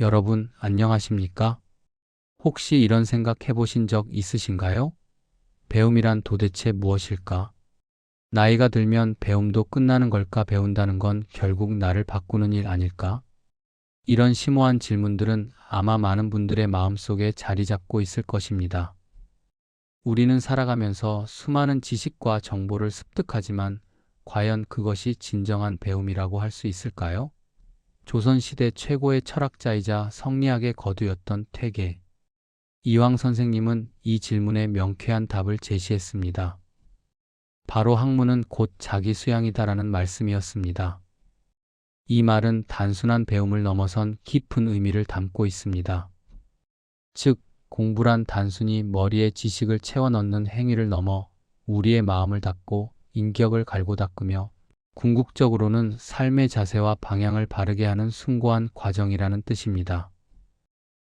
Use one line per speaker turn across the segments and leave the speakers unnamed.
여러분, 안녕하십니까? 혹시 이런 생각 해보신 적 있으신가요? 배움이란 도대체 무엇일까? 나이가 들면 배움도 끝나는 걸까 배운다는 건 결국 나를 바꾸는 일 아닐까? 이런 심오한 질문들은 아마 많은 분들의 마음속에 자리 잡고 있을 것입니다. 우리는 살아가면서 수많은 지식과 정보를 습득하지만 과연 그것이 진정한 배움이라고 할 수 있을까요? 조선시대 최고의 철학자이자 성리학의 거두였던 퇴계. 이황 선생님은 이 질문에 명쾌한 답을 제시했습니다. 바로 학문은 곧 자기 수양이다라는 말씀이었습니다. 이 말은 단순한 배움을 넘어선 깊은 의미를 담고 있습니다. 즉, 공부란 단순히 머리에 지식을 채워 넣는 행위를 넘어 우리의 마음을 닫고 인격을 갈고 닦으며 궁극적으로는 삶의 자세와 방향을 바르게 하는 숭고한 과정이라는 뜻입니다.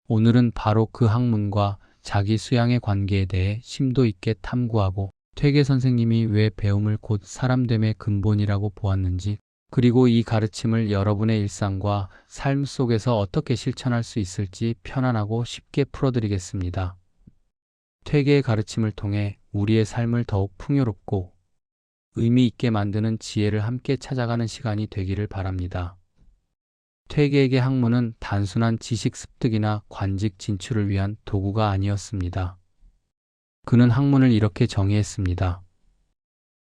오늘은 바로 그 학문과 자기 수양의 관계에 대해 심도 있게 탐구하고 퇴계 선생님이 왜 배움을 곧 사람됨의 근본이라고 보았는지 그리고 이 가르침을 여러분의 일상과 삶 속에서 어떻게 실천할 수 있을지 편안하고 쉽게 풀어드리겠습니다. 퇴계의 가르침을 통해 우리의 삶을 더욱 풍요롭고 의미 있게 만드는 지혜를 함께 찾아가는 시간이 되기를 바랍니다. 퇴계에게 학문은 단순한 지식 습득이나 관직 진출을 위한 도구가 아니었습니다. 그는 학문을 이렇게 정의했습니다.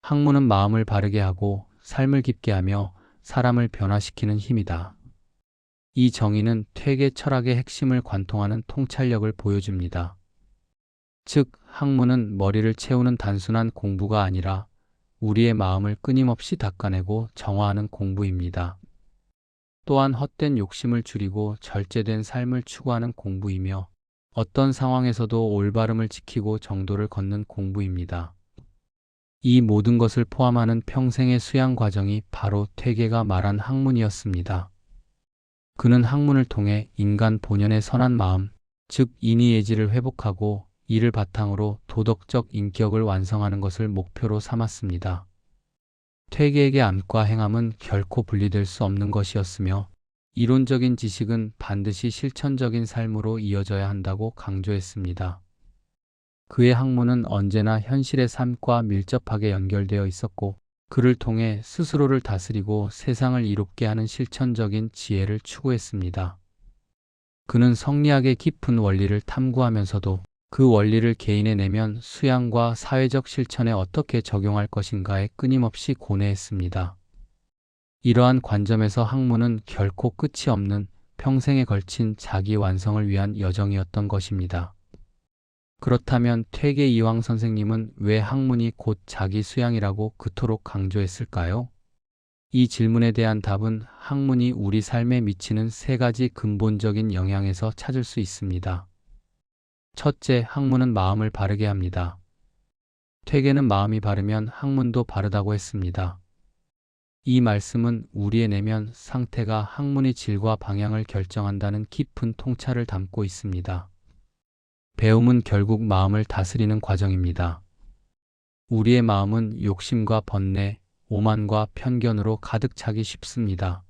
학문은 마음을 바르게 하고 삶을 깊게 하며 사람을 변화시키는 힘이다. 이 정의는 퇴계 철학의 핵심을 관통하는 통찰력을 보여줍니다. 즉, 학문은 머리를 채우는 단순한 공부가 아니라 우리의 마음을 끊임없이 닦아내고 정화하는 공부입니다. 또한 헛된 욕심을 줄이고 절제된 삶을 추구하는 공부이며 어떤 상황에서도 올바름을 지키고 정도를 걷는 공부입니다. 이 모든 것을 포함하는 평생의 수양 과정이 바로 퇴계가 말한 학문이었습니다. 그는 학문을 통해 인간 본연의 선한 마음, 즉 인의예지를 회복하고 이를 바탕으로 도덕적 인격을 완성하는 것을 목표로 삼았습니다. 퇴계에게 암과 행함은 결코 분리될 수 없는 것이었으며 이론적인 지식은 반드시 실천적인 삶으로 이어져야 한다고 강조했습니다. 그의 학문은 언제나 현실의 삶과 밀접하게 연결되어 있었고 그를 통해 스스로를 다스리고 세상을 이롭게 하는 실천적인 지혜를 추구했습니다. 그는 성리학의 깊은 원리를 탐구하면서도 그 원리를 개인의 내면 수양과 사회적 실천에 어떻게 적용할 것인가에 끊임없이 고뇌했습니다. 이러한 관점에서 학문은 결코 끝이 없는 평생에 걸친 자기 완성을 위한 여정이었던 것입니다. 그렇다면 퇴계 이황 선생님은 왜 학문이 곧 자기 수양이라고 그토록 강조했을까요? 이 질문에 대한 답은 학문이 우리 삶에 미치는 세 가지 근본적인 영향에서 찾을 수 있습니다. 첫째, 학문은 마음을 바르게 합니다. 퇴계는 마음이 바르면 학문도 바르다고 했습니다. 이 말씀은 우리의 내면 상태가 학문의 질과 방향을 결정한다는 깊은 통찰을 담고 있습니다. 배움은 결국 마음을 다스리는 과정입니다. 우리의 마음은 욕심과 번뇌, 오만과 편견으로 가득 차기 쉽습니다.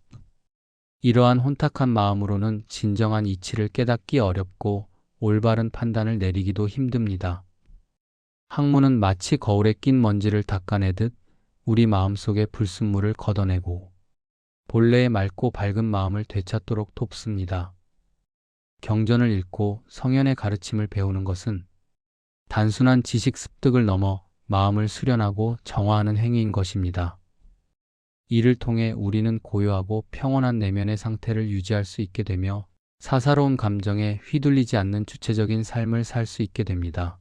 이러한 혼탁한 마음으로는 진정한 이치를 깨닫기 어렵고 올바른 판단을 내리기도 힘듭니다. 학문은 마치 거울에 낀 먼지를 닦아내듯 우리 마음속의 불순물을 걷어내고 본래의 맑고 밝은 마음을 되찾도록 돕습니다. 경전을 읽고 성현의 가르침을 배우는 것은 단순한 지식 습득을 넘어 마음을 수련하고 정화하는 행위인 것입니다. 이를 통해 우리는 고요하고 평온한 내면의 상태를 유지할 수 있게 되며 사사로운 감정에 휘둘리지 않는 주체적인 삶을 살 수 있게 됩니다.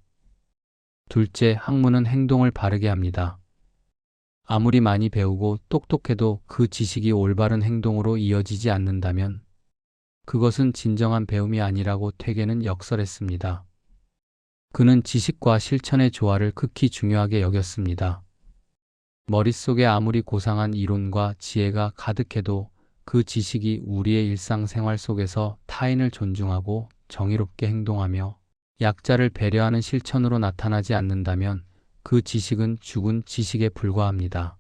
둘째, 학문은 행동을 바르게 합니다. 아무리 많이 배우고 똑똑해도 그 지식이 올바른 행동으로 이어지지 않는다면 그것은 진정한 배움이 아니라고 퇴계는 역설했습니다. 그는 지식과 실천의 조화를 극히 중요하게 여겼습니다. 머릿속에 아무리 고상한 이론과 지혜가 가득해도 그 지식이 우리의 일상생활 속에서 타인을 존중하고 정의롭게 행동하며 약자를 배려하는 실천으로 나타나지 않는다면 그 지식은 죽은 지식에 불과합니다.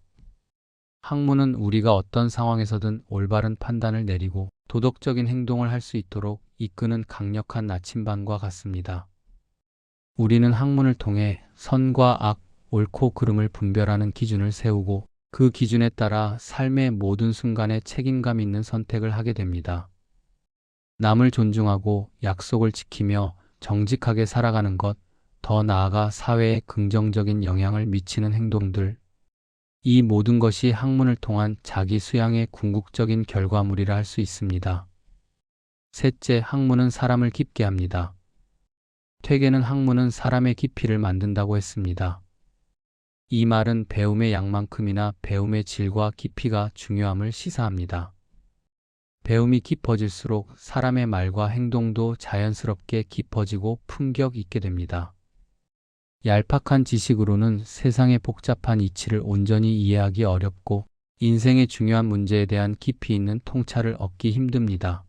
학문은 우리가 어떤 상황에서든 올바른 판단을 내리고 도덕적인 행동을 할 수 있도록 이끄는 강력한 나침반과 같습니다. 우리는 학문을 통해 선과 악, 옳고 그름을 분별하는 기준을 세우고 그 기준에 따라 삶의 모든 순간에 책임감 있는 선택을 하게 됩니다. 남을 존중하고 약속을 지키며 정직하게 살아가는 것, 더 나아가 사회에 긍정적인 영향을 미치는 행동들, 이 모든 것이 학문을 통한 자기 수양의 궁극적인 결과물이라 할 수 있습니다. 셋째, 학문은 사람을 깊게 합니다. 퇴계는 학문은 사람의 깊이를 만든다고 했습니다. 이 말은 배움의 양만큼이나 배움의 질과 깊이가 중요함을 시사합니다. 배움이 깊어질수록 사람의 말과 행동도 자연스럽게 깊어지고 품격 있게 됩니다. 얄팍한 지식으로는 세상의 복잡한 이치를 온전히 이해하기 어렵고 인생의 중요한 문제에 대한 깊이 있는 통찰을 얻기 힘듭니다.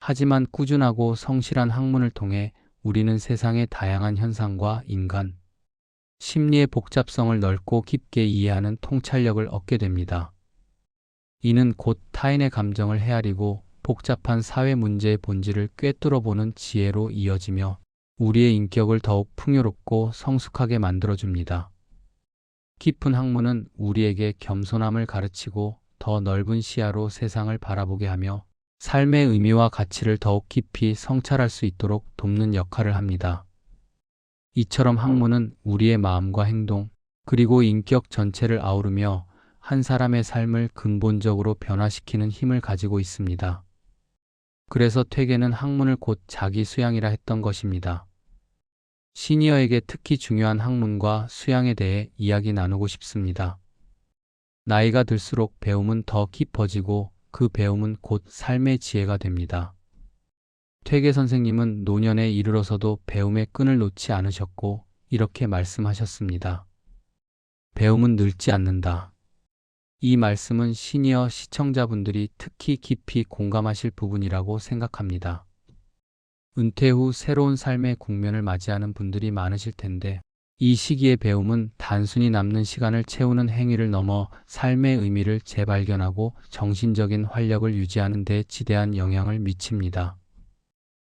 하지만 꾸준하고 성실한 학문을 통해 우리는 세상의 다양한 현상과 인간, 심리의 복잡성을 넓고 깊게 이해하는 통찰력을 얻게 됩니다. 이는 곧 타인의 감정을 헤아리고 복잡한 사회 문제의 본질을 꿰뚫어 보는 지혜로 이어지며 우리의 인격을 더욱 풍요롭고 성숙하게 만들어줍니다. 깊은 학문은 우리에게 겸손함을 가르치고 더 넓은 시야로 세상을 바라보게 하며 삶의 의미와 가치를 더욱 깊이 성찰할 수 있도록 돕는 역할을 합니다. 이처럼 학문은 우리의 마음과 행동, 그리고 인격 전체를 아우르며 한 사람의 삶을 근본적으로 변화시키는 힘을 가지고 있습니다. 그래서 퇴계는 학문을 곧 자기 수양이라 했던 것입니다. 시니어에게 특히 중요한 학문과 수양에 대해 이야기 나누고 싶습니다. 나이가 들수록 배움은 더 깊어지고 그 배움은 곧 삶의 지혜가 됩니다. 퇴계 선생님은 노년에 이르러서도 배움의 끈을 놓지 않으셨고 이렇게 말씀하셨습니다. 배움은 늙지 않는다. 이 말씀은 시니어 시청자분들이 특히 깊이 공감하실 부분이라고 생각합니다. 은퇴 후 새로운 삶의 국면을 맞이하는 분들이 많으실 텐데 이 시기의 배움은 단순히 남는 시간을 채우는 행위를 넘어 삶의 의미를 재발견하고 정신적인 활력을 유지하는 데 지대한 영향을 미칩니다.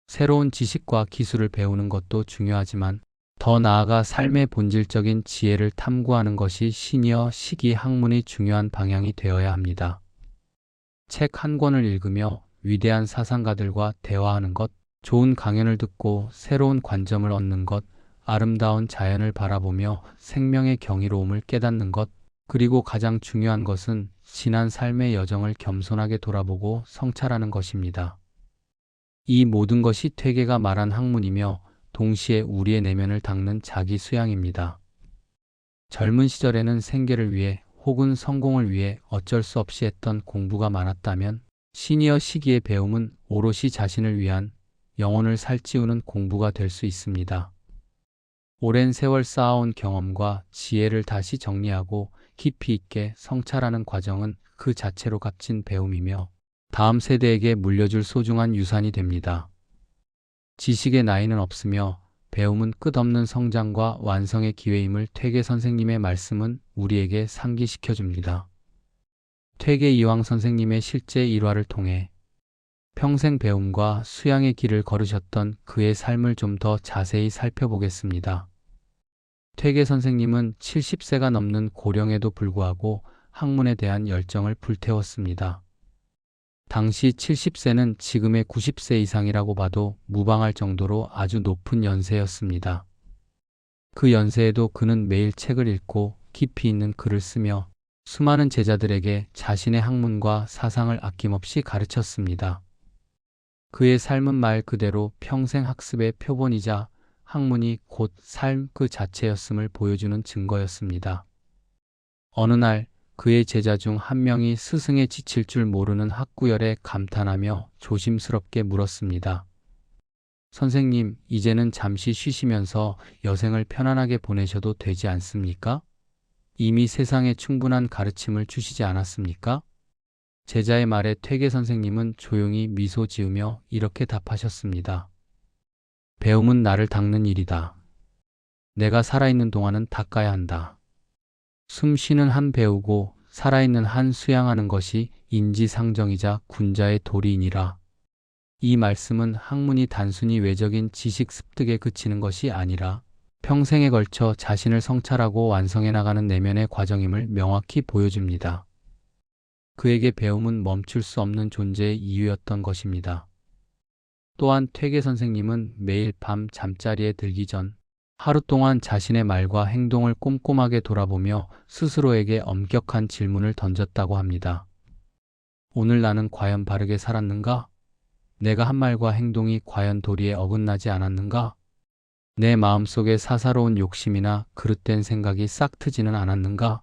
새로운 지식과 기술을 배우는 것도 중요하지만 더 나아가 삶의 본질적인 지혜를 탐구하는 것이 시니어 시기 학문의 중요한 방향이 되어야 합니다. 책 한 권을 읽으며 위대한 사상가들과 대화하는 것, 좋은 강연을 듣고 새로운 관점을 얻는 것, 아름다운 자연을 바라보며 생명의 경이로움을 깨닫는 것, 그리고 가장 중요한 것은 지난 삶의 여정을 겸손하게 돌아보고 성찰하는 것입니다. 이 모든 것이 퇴계가 말한 학문이며 동시에 우리의 내면을 닦는 자기 수양입니다. 젊은 시절에는 생계를 위해 혹은 성공을 위해 어쩔 수 없이 했던 공부가 많았다면 시니어 시기의 배움은 오롯이 자신을 위한 영혼을 살찌우는 공부가 될 수 있습니다. 오랜 세월 쌓아온 경험과 지혜를 다시 정리하고 깊이 있게 성찰하는 과정은 그 자체로 값진 배움이며 다음 세대에게 물려줄 소중한 유산이 됩니다. 지식의 나이는 없으며 배움은 끝없는 성장과 완성의 기회임을 퇴계 선생님의 말씀은 우리에게 상기시켜 줍니다. 퇴계 이황 선생님의 실제 일화를 통해 평생 배움과 수양의 길을 걸으셨던 그의 삶을 좀 더 자세히 살펴보겠습니다. 퇴계 선생님은 70세가 넘는 고령에도 불구하고 학문에 대한 열정을 불태웠습니다. 당시 70세는 지금의 90세 이상이라고 봐도 무방할 정도로 아주 높은 연세였습니다. 그 연세에도 그는 매일 책을 읽고 깊이 있는 글을 쓰며 수많은 제자들에게 자신의 학문과 사상을 아낌없이 가르쳤습니다. 그의 삶은 말 그대로 평생 학습의 표본이자 학문이 곧 삶 그 자체였음을 보여주는 증거였습니다. 어느 날 그의 제자 중 한 명이 스승에 지칠 줄 모르는 학구열에 감탄하며 조심스럽게 물었습니다. 선생님, 이제는 잠시 쉬시면서 여생을 편안하게 보내셔도 되지 않습니까? 이미 세상에 충분한 가르침을 주시지 않았습니까? 제자의 말에 퇴계 선생님은 조용히 미소 지으며 이렇게 답하셨습니다. 배움은 나를 닦는 일이다. 내가 살아있는 동안은 닦아야 한다. 숨 쉬는 한 배우고 살아있는 한 수양하는 것이 인지상정이자 군자의 도리이니라. 이 말씀은 학문이 단순히 외적인 지식 습득에 그치는 것이 아니라 평생에 걸쳐 자신을 성찰하고 완성해 나가는 내면의 과정임을 명확히 보여줍니다. 그에게 배움은 멈출 수 없는 존재의 이유였던 것입니다. 또한 퇴계 선생님은 매일 밤 잠자리에 들기 전 하루 동안 자신의 말과 행동을 꼼꼼하게 돌아보며 스스로에게 엄격한 질문을 던졌다고 합니다. 오늘 나는 과연 바르게 살았는가? 내가 한 말과 행동이 과연 도리에 어긋나지 않았는가? 내 마음속에 사사로운 욕심이나 그릇된 생각이 싹 트지는 않았는가?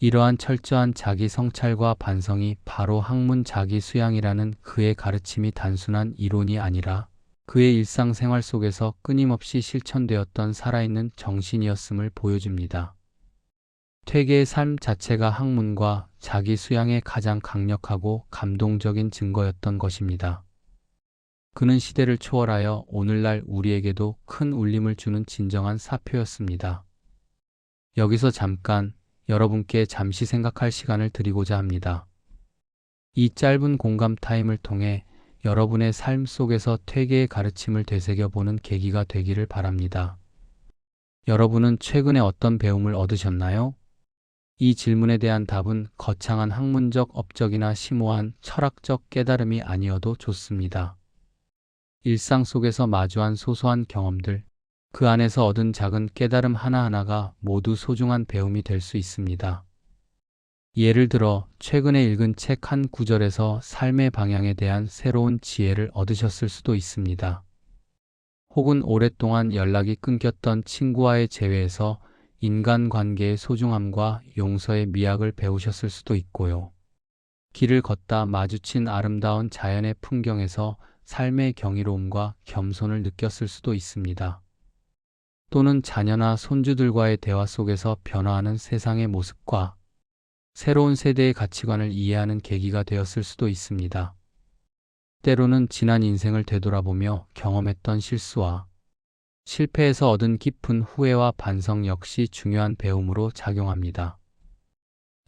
이러한 철저한 자기 성찰과 반성이 바로 학문 자기 수양이라는 그의 가르침이 단순한 이론이 아니라 그의 일상생활 속에서 끊임없이 실천되었던 살아있는 정신이었음을 보여줍니다. 퇴계의 삶 자체가 학문과 자기 수양의 가장 강력하고 감동적인 증거였던 것입니다. 그는 시대를 초월하여 오늘날 우리에게도 큰 울림을 주는 진정한 사표였습니다. 여기서 잠깐 여러분께 잠시 생각할 시간을 드리고자 합니다. 이 짧은 공감 타임을 통해 여러분의 삶 속에서 퇴계의 가르침을 되새겨보는 계기가 되기를 바랍니다. 여러분은 최근에 어떤 배움을 얻으셨나요? 이 질문에 대한 답은 거창한 학문적 업적이나 심오한 철학적 깨달음이 아니어도 좋습니다. 일상 속에서 마주한 소소한 경험들, 그 안에서 얻은 작은 깨달음 하나하나가 모두 소중한 배움이 될 수 있습니다. 예를 들어, 최근에 읽은 책 한 구절에서 삶의 방향에 대한 새로운 지혜를 얻으셨을 수도 있습니다. 혹은 오랫동안 연락이 끊겼던 친구와의 재회에서 인간관계의 소중함과 용서의 미학을 배우셨을 수도 있고요. 길을 걷다 마주친 아름다운 자연의 풍경에서 삶의 경이로움과 겸손을 느꼈을 수도 있습니다. 또는 자녀나 손주들과의 대화 속에서 변화하는 세상의 모습과 새로운 세대의 가치관을 이해하는 계기가 되었을 수도 있습니다. 때로는 지난 인생을 되돌아보며 경험했던 실수와 실패에서 얻은 깊은 후회와 반성 역시 중요한 배움으로 작용합니다.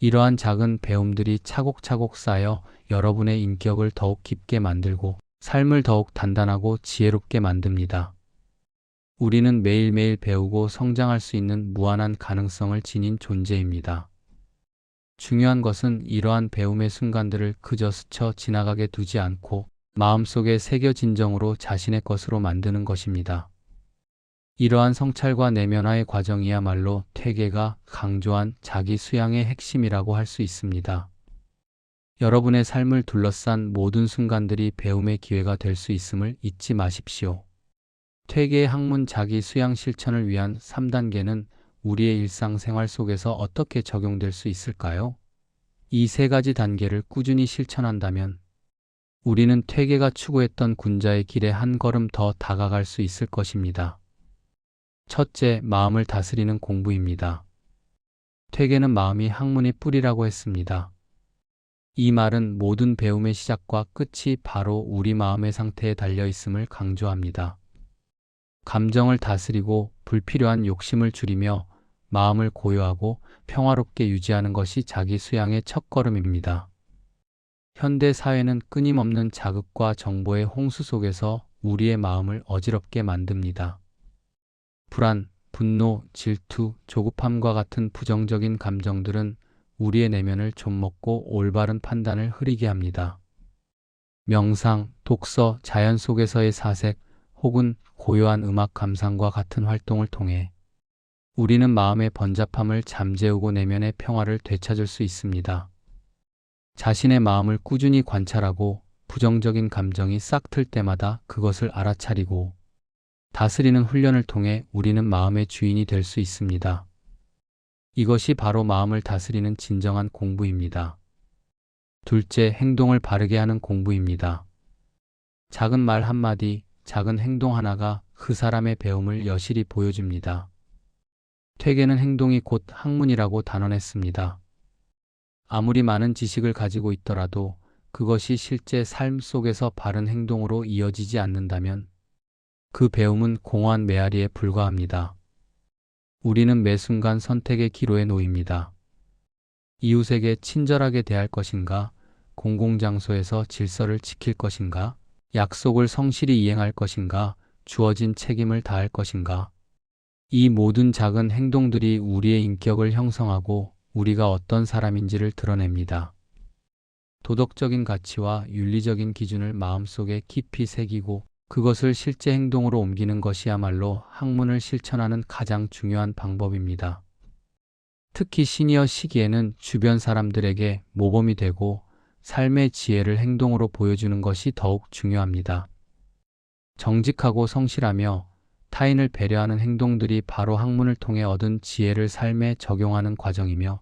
이러한 작은 배움들이 차곡차곡 쌓여 여러분의 인격을 더욱 깊게 만들고 삶을 더욱 단단하고 지혜롭게 만듭니다. 우리는 매일매일 배우고 성장할 수 있는 무한한 가능성을 지닌 존재입니다. 중요한 것은 이러한 배움의 순간들을 그저 스쳐 지나가게 두지 않고 마음속에 새겨 진정으로 자신의 것으로 만드는 것입니다. 이러한 성찰과 내면화의 과정이야말로 퇴계가 강조한 자기 수양의 핵심이라고 할 수 있습니다. 여러분의 삶을 둘러싼 모든 순간들이 배움의 기회가 될 수 있음을 잊지 마십시오. 퇴계의 학문 자기 수양 실천을 위한 3단계는 우리의 일상생활 속에서 어떻게 적용될 수 있을까요? 이 세 가지 단계를 꾸준히 실천한다면 우리는 퇴계가 추구했던 군자의 길에 한 걸음 더 다가갈 수 있을 것입니다. 첫째, 마음을 다스리는 공부입니다. 퇴계는 마음이 학문의 뿌리라고 했습니다. 이 말은 모든 배움의 시작과 끝이 바로 우리 마음의 상태에 달려 있음을 강조합니다. 감정을 다스리고 불필요한 욕심을 줄이며 마음을 고요하고 평화롭게 유지하는 것이 자기 수양의 첫걸음입니다. 현대 사회는 끊임없는 자극과 정보의 홍수 속에서 우리의 마음을 어지럽게 만듭니다. 불안, 분노, 질투, 조급함과 같은 부정적인 감정들은 우리의 내면을 좀먹고 올바른 판단을 흐리게 합니다. 명상, 독서, 자연 속에서의 사색, 혹은 고요한 음악 감상과 같은 활동을 통해 우리는 마음의 번잡함을 잠재우고 내면의 평화를 되찾을 수 있습니다. 자신의 마음을 꾸준히 관찰하고 부정적인 감정이 싹 틀 때마다 그것을 알아차리고 다스리는 훈련을 통해 우리는 마음의 주인이 될 수 있습니다. 이것이 바로 마음을 다스리는 진정한 공부입니다. 둘째, 행동을 바르게 하는 공부입니다. 작은 말 한마디, 작은 행동 하나가 그 사람의 배움을 여실히 보여줍니다. 퇴계는 행동이 곧 학문이라고 단언했습니다. 아무리 많은 지식을 가지고 있더라도 그것이 실제 삶 속에서 바른 행동으로 이어지지 않는다면 그 배움은 공허한 메아리에 불과합니다. 우리는 매 순간 선택의 기로에 놓입니다. 이웃에게 친절하게 대할 것인가, 공공장소에서 질서를 지킬 것인가, 약속을 성실히 이행할 것인가? 주어진 책임을 다할 것인가? 이 모든 작은 행동들이 우리의 인격을 형성하고 우리가 어떤 사람인지를 드러냅니다. 도덕적인 가치와 윤리적인 기준을 마음속에 깊이 새기고 그것을 실제 행동으로 옮기는 것이야말로 학문을 실천하는 가장 중요한 방법입니다. 특히 시니어 시기에는 주변 사람들에게 모범이 되고 삶의 지혜를 행동으로 보여주는 것이 더욱 중요합니다. 정직하고 성실하며 타인을 배려하는 행동들이 바로 학문을 통해 얻은 지혜를 삶에 적용하는 과정이며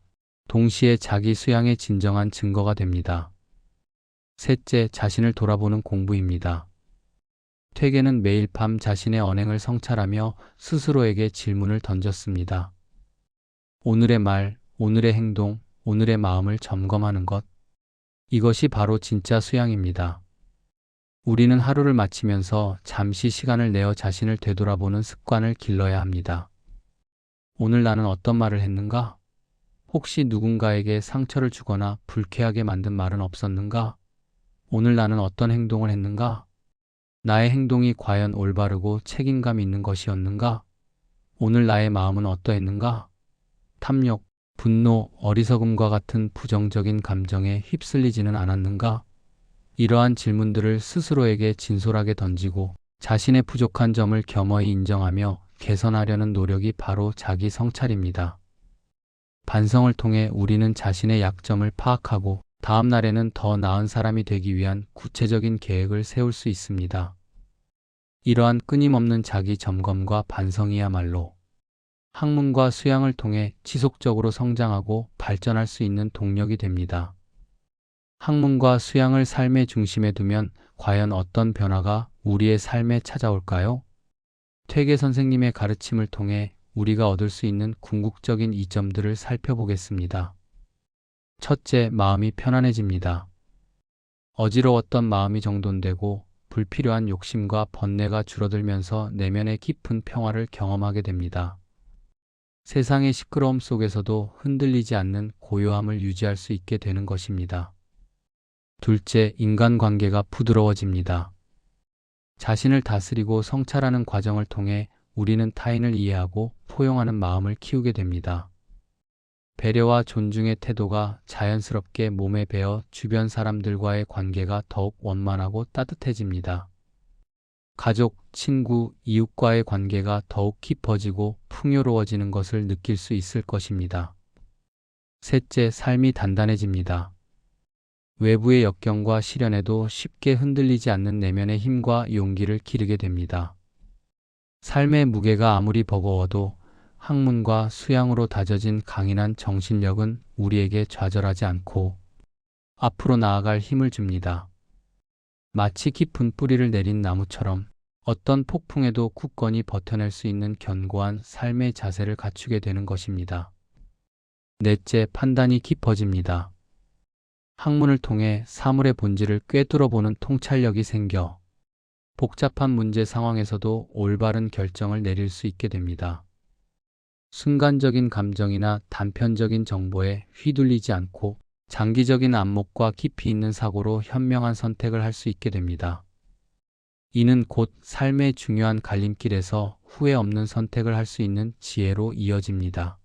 동시에 자기 수양의 진정한 증거가 됩니다. 셋째, 자신을 돌아보는 공부입니다. 퇴계는 매일 밤 자신의 언행을 성찰하며 스스로에게 질문을 던졌습니다. 오늘의 말, 오늘의 행동, 오늘의 마음을 점검하는 것. 이것이 바로 진짜 수양입니다. 우리는 하루를 마치면서 잠시 시간을 내어 자신을 되돌아보는 습관을 길러야 합니다. 오늘 나는 어떤 말을 했는가? 혹시 누군가에게 상처를 주거나 불쾌하게 만든 말은 없었는가? 오늘 나는 어떤 행동을 했는가? 나의 행동이 과연 올바르고 책임감 있는 것이었는가? 오늘 나의 마음은 어떠했는가? 탐욕, 분노, 어리석음과 같은 부정적인 감정에 휩쓸리지는 않았는가? 이러한 질문들을 스스로에게 진솔하게 던지고 자신의 부족한 점을 겸허히 인정하며 개선하려는 노력이 바로 자기 성찰입니다. 반성을 통해 우리는 자신의 약점을 파악하고 다음 날에는 더 나은 사람이 되기 위한 구체적인 계획을 세울 수 있습니다. 이러한 끊임없는 자기 점검과 반성이야말로 학문과 수양을 통해 지속적으로 성장하고 발전할 수 있는 동력이 됩니다. 학문과 수양을 삶의 중심에 두면 과연 어떤 변화가 우리의 삶에 찾아올까요? 퇴계 선생님의 가르침을 통해 우리가 얻을 수 있는 궁극적인 이점들을 살펴보겠습니다. 첫째, 마음이 편안해집니다. 어지러웠던 마음이 정돈되고 불필요한 욕심과 번뇌가 줄어들면서 내면의 깊은 평화를 경험하게 됩니다. 세상의 시끄러움 속에서도 흔들리지 않는 고요함을 유지할 수 있게 되는 것입니다. 둘째, 인간관계가 부드러워집니다. 자신을 다스리고 성찰하는 과정을 통해 우리는 타인을 이해하고 포용하는 마음을 키우게 됩니다. 배려와 존중의 태도가 자연스럽게 몸에 배어 주변 사람들과의 관계가 더욱 원만하고 따뜻해집니다. 가족, 친구, 이웃과의 관계가 더욱 깊어지고 풍요로워지는 것을 느낄 수 있을 것입니다. 셋째, 삶이 단단해집니다. 외부의 역경과 시련에도 쉽게 흔들리지 않는 내면의 힘과 용기를 기르게 됩니다. 삶의 무게가 아무리 버거워도 학문과 수양으로 다져진 강인한 정신력은 우리에게 좌절하지 않고 앞으로 나아갈 힘을 줍니다. 마치 깊은 뿌리를 내린 나무처럼 어떤 폭풍에도 굳건히 버텨낼 수 있는 견고한 삶의 자세를 갖추게 되는 것입니다. 넷째, 판단이 깊어집니다. 학문을 통해 사물의 본질을 꿰뚫어 보는 통찰력이 생겨 복잡한 문제 상황에서도 올바른 결정을 내릴 수 있게 됩니다. 순간적인 감정이나 단편적인 정보에 휘둘리지 않고 장기적인 안목과 깊이 있는 사고로 현명한 선택을 할 수 있게 됩니다. 이는 곧 삶의 중요한 갈림길에서 후회 없는 선택을 할 수 있는 지혜로 이어집니다.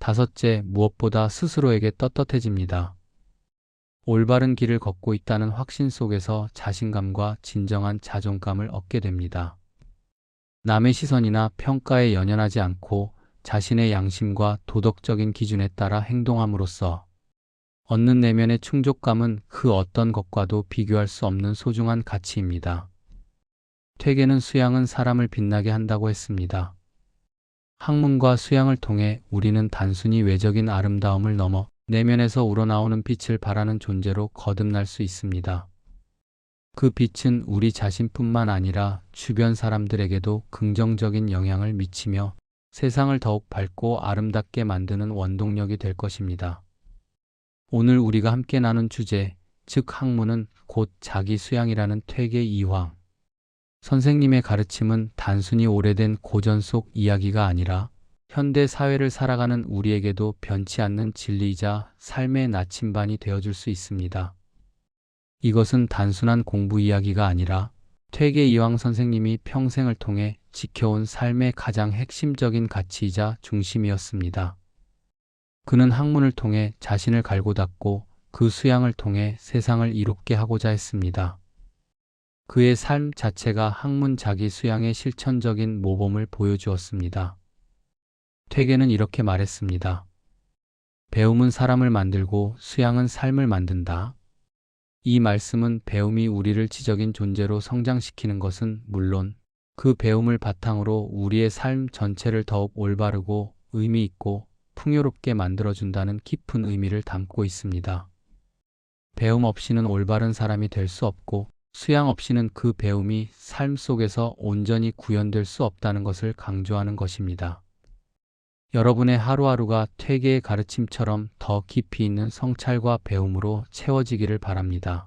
다섯째, 무엇보다 스스로에게 떳떳해집니다. 올바른 길을 걷고 있다는 확신 속에서 자신감과 진정한 자존감을 얻게 됩니다. 남의 시선이나 평가에 연연하지 않고 자신의 양심과 도덕적인 기준에 따라 행동함으로써 얻는 내면의 충족감은 그 어떤 것과도 비교할 수 없는 소중한 가치입니다. 퇴계는 수양은 사람을 빛나게 한다고 했습니다. 학문과 수양을 통해 우리는 단순히 외적인 아름다움을 넘어 내면에서 우러나오는 빛을 발하는 존재로 거듭날 수 있습니다. 그 빛은 우리 자신뿐만 아니라 주변 사람들에게도 긍정적인 영향을 미치며 세상을 더욱 밝고 아름답게 만드는 원동력이 될 것입니다. 오늘 우리가 함께 나눈 주제, 즉 학문은 곧 자기 수양이라는 퇴계 이황. 선생님의 가르침은 단순히 오래된 고전 속 이야기가 아니라 현대 사회를 살아가는 우리에게도 변치 않는 진리이자 삶의 나침반이 되어줄 수 있습니다. 이것은 단순한 공부 이야기가 아니라 퇴계 이황 선생님이 평생을 통해 지켜온 삶의 가장 핵심적인 가치이자 중심이었습니다. 그는 학문을 통해 자신을 갈고 닦고 그 수양을 통해 세상을 이롭게 하고자 했습니다. 그의 삶 자체가 학문 자기 수양의 실천적인 모범을 보여주었습니다. 퇴계는 이렇게 말했습니다. 배움은 사람을 만들고 수양은 삶을 만든다. 이 말씀은 배움이 우리를 지적인 존재로 성장시키는 것은 물론 그 배움을 바탕으로 우리의 삶 전체를 더욱 올바르고 의미 있고 풍요롭게 만들어준다는 깊은 의미를 담고 있습니다. 배움 없이는 올바른 사람이 될 수 없고 수양 없이는 그 배움이 삶 속에서 온전히 구현될 수 없다는 것을 강조하는 것입니다. 여러분의 하루하루가 퇴계의 가르침처럼 더 깊이 있는 성찰과 배움으로 채워지기를 바랍니다.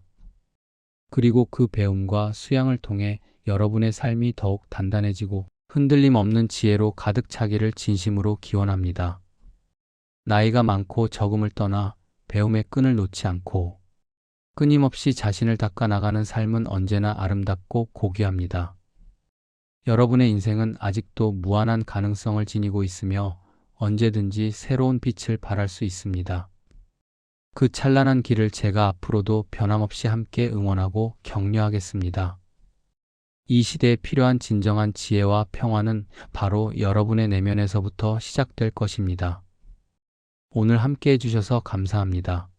그리고 그 배움과 수양을 통해 여러분의 삶이 더욱 단단해지고 흔들림 없는 지혜로 가득 차기를 진심으로 기원합니다. 나이가 많고 적음을 떠나 배움의 끈을 놓지 않고 끊임없이 자신을 닦아 나가는 삶은 언제나 아름답고 고귀합니다. 여러분의 인생은 아직도 무한한 가능성을 지니고 있으며 언제든지 새로운 빛을 발할 수 있습니다. 그 찬란한 길을 제가 앞으로도 변함없이 함께 응원하고 격려하겠습니다. 이 시대에 필요한 진정한 지혜와 평화는 바로 여러분의 내면에서부터 시작될 것입니다. 오늘 함께 해주셔서 감사합니다.